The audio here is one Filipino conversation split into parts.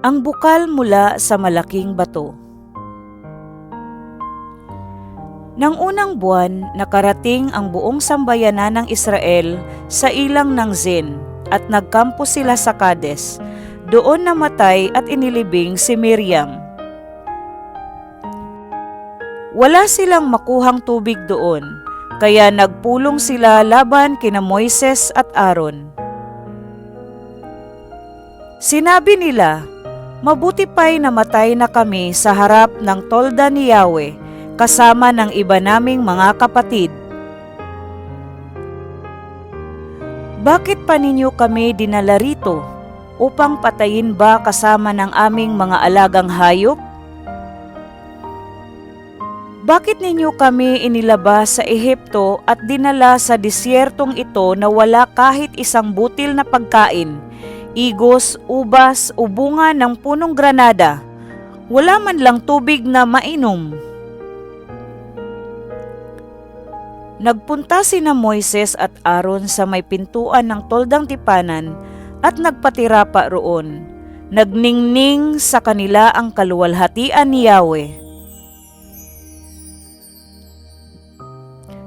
Ang bukal mula sa malaking bato. Nang unang buwan, nakarating ang buong sambayanan ng Israel sa ilang ng Zin at nagkampo sila sa Kades. Doon namatay at inilibing si Miriam. Wala silang makuhang tubig doon, kaya nagpulong sila laban kina Moises at Aaron. Sinabi nila, Mabuti pa'y namatay na kami sa harap ng tolda ni Yahweh kasama ng iba naming mga kapatid. Bakit pa ninyo kami dinala rito? Upang patayin ba kasama ng aming mga alagang hayop? Bakit ninyo kami inilabas sa Ehipto at dinala sa disyertong ito na wala kahit isang butil na pagkain, igos, ubas o bunga ng punong granada? Wala man lang tubig na mainom. Nagpunta sina Moises at Aaron sa may pintuan ng toldang tipanan at nagpatira pa roon. Nagningning sa kanila ang kaluwalhatian ni Yahweh.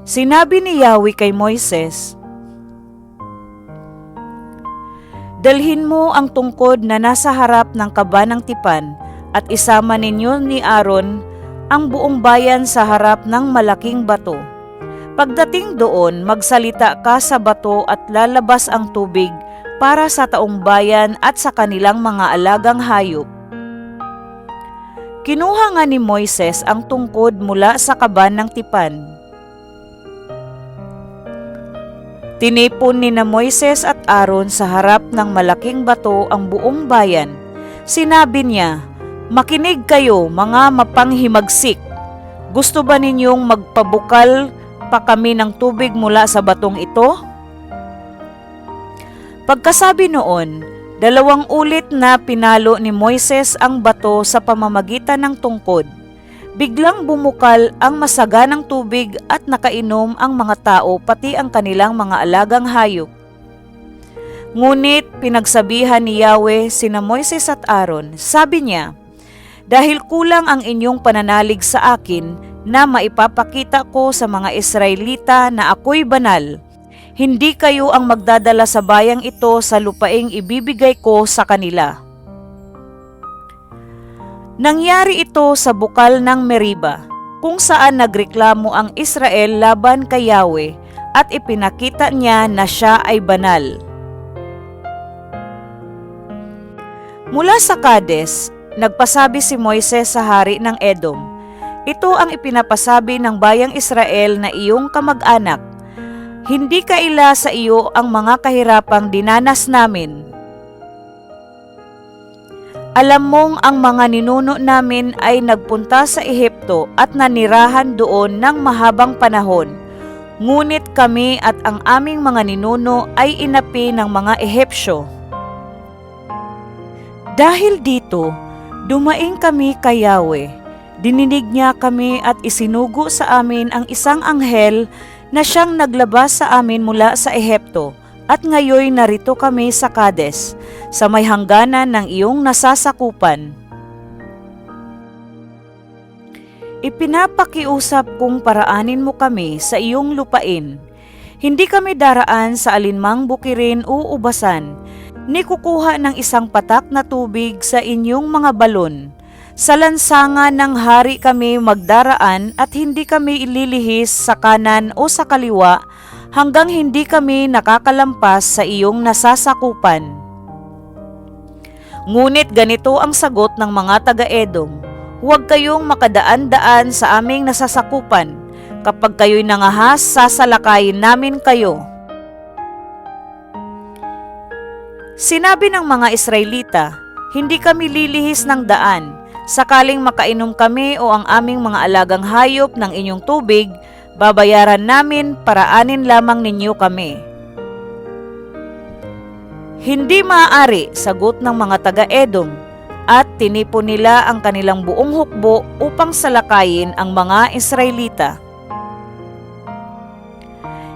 Sinabi ni Yahweh kay Moises, Dalhin mo ang tungkod na nasa harap ng kaba ng tipan at isama ninyo ni Aaron ang buong bayan sa harap ng malaking bato. Pagdating doon, magsalita ka sa bato at lalabas ang tubig para sa taong bayan at sa kanilang mga alagang hayop. Kinuha nga ni Moises ang tungkod mula sa kaban ng tipan. Tinipon ni na Moises at Aaron sa harap ng malaking bato ang buong bayan. Sinabi niya, Makinig kayo mga mapanghimagsik. Gusto ba ninyong magpabukal pa kami ng tubig mula sa batong ito? Pagkasabi noon, dalawang ulit na pinalo ni Moises ang bato sa pamamagitan ng tungkod. Biglang bumukal ang masaganang tubig at nakainom ang mga tao pati ang kanilang mga alagang hayop. Ngunit pinagsabihan ni Yahweh sina Moises at Aaron, sabi niya, Dahil kulang ang inyong pananalig sa akin na maipapakita ko sa mga Israelita na ako'y banal, hindi kayo ang magdadala sa bayang ito sa lupaing ibibigay ko sa kanila. Nangyari ito sa bukal ng Meriba, kung saan nagreklamo ang Israel laban kay Yahweh at ipinakita niya na siya ay banal. Mula sa Kades, nagpasabi si Moises sa hari ng Edom, Ito ang ipinapasabi ng bayang Israel na iyong kamag-anak. Hindi kaila sa iyo ang mga kahirapang dinanas namin. Alam mong ang mga ninuno namin ay nagpunta sa Ehipto at nanirahan doon ng mahabang panahon. Ngunit kami at ang aming mga ninuno ay inapi ng mga Ehipsyo. Dahil dito, dumaing kami kay Yahweh. Dininig niya kami at isinugo sa amin ang isang anghel na siyang naglabas sa amin mula sa Ehipto at ngayoy narito kami sa Kades, sa may hangganan ng iyong nasasakupan. Ipinapakiusap kung paraanin mo kami sa iyong lupain. Hindi kami daraan sa alinmang bukirin o ubasan, ni kukuha ng isang patak na tubig sa inyong mga balon. Sa lansangan ng hari kami magdaraan at hindi kami ililihis sa kanan o sa kaliwa hanggang hindi kami nakakalampas sa iyong nasasakupan. Ngunit ganito ang sagot ng mga taga-Edom, huwag kayong makadaan-daan sa aming nasasakupan. Kapag kayo'y nangahas, sasalakayin namin kayo. Sinabi ng mga Israelita, hindi kami lilihis ng daan. Sakaling makainom kami o ang aming mga alagang hayop ng inyong tubig, babayaran namin paraanin lamang ninyo kami. Hindi maaari, sagot ng mga taga-Edom, at tinipon nila ang kanilang buong hukbo upang salakayin ang mga Israelita.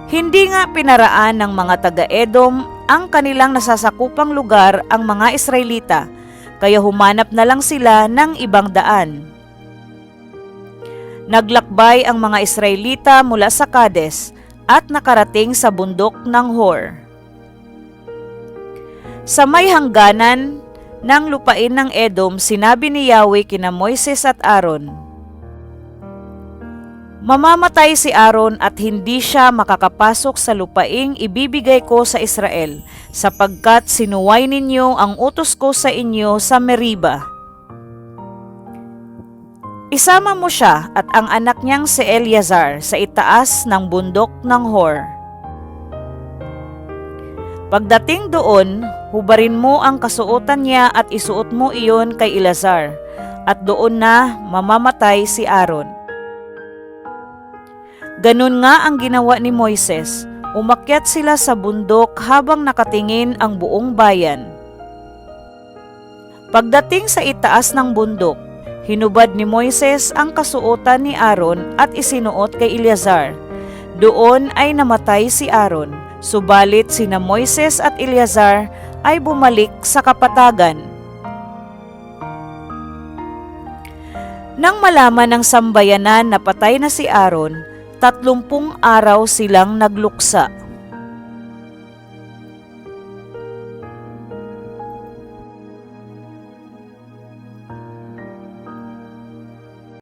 Hindi nga pinaraan ng mga taga-Edom ang kanilang nasasakupang lugar ang mga Israelita, kaya humanap na lang sila ng ibang daan. Naglakbay ang mga Israelita mula sa Kades at nakarating sa bundok ng Hor. Sa may hangganan ng lupain ng Edom, sinabi ni Yahweh kina Moises at Aaron, Mamamatay si Aaron at hindi siya makakapasok sa lupaing ibibigay ko sa Israel, sapagkat sinuway ninyo ang utos ko sa inyo sa Meriba. Isama mo siya at ang anak niyang si Eleazar sa itaas ng bundok ng Hor. Pagdating doon, hubarin mo ang kasuotan niya at isuot mo iyon kay Eleazar, at doon na mamamatay si Aaron. Ganun nga ang ginawa ni Moises. Umakyat sila sa bundok habang nakatingin ang buong bayan. Pagdating sa itaas ng bundok, hinubad ni Moises ang kasuotan ni Aaron at isinuot kay Eleazar. Doon ay namatay si Aaron, subalit sina Moises at Eleazar ay bumalik sa kapatagan. Nang malaman ng sambayanan na patay na si Aaron, tatlumpung araw silang nagluksa.